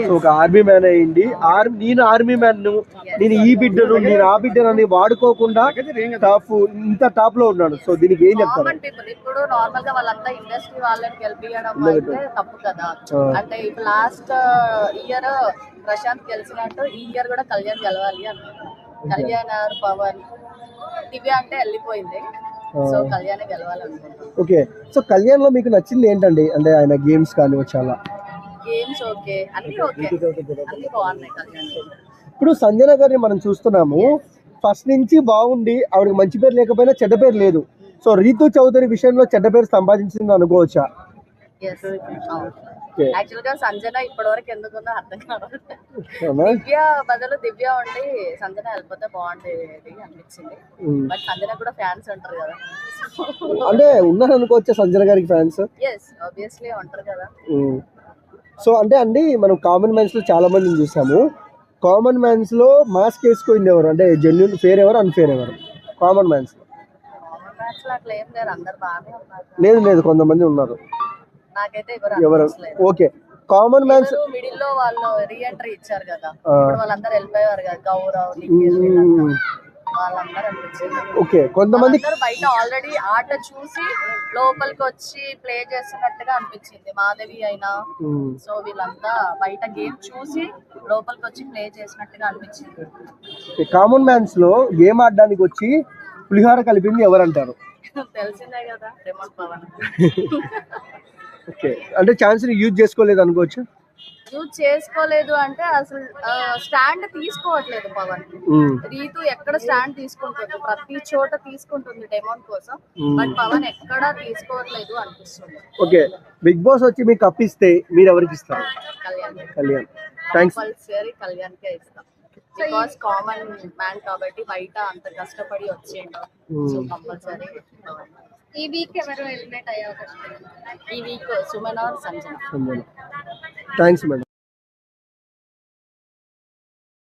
So ఒక army man అయ్యింది. Army నేను ఆర్మీ మ్యాన్ నేను ఈ బిడ్డను నేను ఆ బిడ్డను అని వాడుకోకుండా టాప్ ఇంత టాప్లో ఉన్నాడు సో దీనికి ఏం పీపుల్ ఇప్పుడు నార్మల్గా వాళ్ళంతా ఇండస్ట్రీ వాళ్ళని గెలిపించడం అయితే తప్పు కదా. ఆ. అంటే ఇప్పుడు లాస్ట్ ఇయర్ ప్రశాంత్ గెలిచినట్టు ఈ ఇయర్ కూడా కళ్యాణ్ గెలవాలి కళ్యాణ్ పవన్. దివ్య అంటే వెళ్ళిపోయింది. సో కళ్యాణ్ గెలవాలనుకుంటున్నాను ఓకే సో కళ్యాణ్లో మీకు నచ్చింది ఏంటండి? అంటే ఆయన గేమ్స్ కానీ చాలా గేమ్స్ ఓకే అన్ని ఓకే. అన్ని బాగున్నాయి ఇప్పుడు సంజన గారిని మనం చూస్తున్నాము. ఫస్ట్ నుంచి బాగుండి ఆవిడకి మంచి పేరు లేకపోయినా చెడ్డ పేరు లేదు. సో రీతు చౌదరి విషయంలో చెడ్డ పేరు సంపాదించింది అనుకోవచ్చా. యాక్చువల్గా సంజన ఇప్పటి వరకు ఎందుకుందో అర్థం అవునా? దివ్య బదులు దివ్య ఉండి సంజన వెళ్ళిపోతే బాగుండేది అనిపించింది. బట్ సంజన కూడా ఫ్యాన్స్ ఉంటారు కదా. అంటే ఉన్నారు అనుకోవచ్చా సంజన గారికి ఫ్యాన్స్ ఎస్ ఆబ్వియస్లీ ఉంటారు కదా. సో అంటే అండి మనం కామన్ మ్యాన్స్లో చాలా మందిని చూసాము. కామన్ మ్యాన్స్లో మాస్క్ వేసుకుంది ఎవరు అంటే జెన్యున్ ఫేర్ ఎవరు అన్ఫేర్ ఎవరు? కామన్ మ్యాన్స్ లేదు లేదు కొంతమంది ఉన్నారు. ఎవరు ఓకే. కామన్ మ్యాన్స్ మిడిల్లో వాళ్ళు రీఎంట్రీ ఇచ్చారు కదా. వాళ్ళందరూ వెళ్ళిపోయారు కదా. గౌరవ్ ఓకే కొంతమంది బయట ఆల్రెడీ ఆట చూసి లోపలికి వచ్చి ప్లే చేస్తున్నట్టుగా అనిపించింది. మాధవి అయినా. సో వీళ్ళంతా బయట గేమ్ చూసి లోపలికి వచ్చి ప్లే చేసినట్టుగా అనిపించింది. కామన్ మ్యాన్స్లో గేమ్ ఆడడానికి వచ్చి పులిహార కలిపింది ఎవరు అంటారు తెలిసిందే కదా రిమోట్ పవన్. ఓకే అంటే ఛాన్స్ యూజ్ చేసుకోలేదు అనుకోవచ్చు? యూజ్ చేసుకోలేదు అంటే అసలు స్టాండ్ తీసుకోవట్లేదు పవన్. రీతు ఎక్కడ స్టాండ్ తీసుకుంటుంది? ప్రతి చోట తీసుకుంటుంది డెమోన్ కోసం. బట్ పవన్ ఎక్కడా తీసుకోవట్లేదు అనిపిస్తుంది. ఓకే. బిగ్ బాస్ వచ్చి మీకు అప్పిస్తే మీరు ఎవరికి ఇస్తారు? కళ్యాణ్. కళ్యాణ్. థ్యాంక్స్ కంపల్సరీ కళ్యాణ్ కే ఇస్తాం బికాస్ కామన్ మ్యాన్ కాబట్టి బయట అంత కష్టపడి వచ్చిండు. సో కంపల్సరీ ఈ వీక్ ఎవరు ఎలిమినేట్ అయ్యే అవకాశం ఉంది? ఈ week Suman or Sanjana. Thanks madam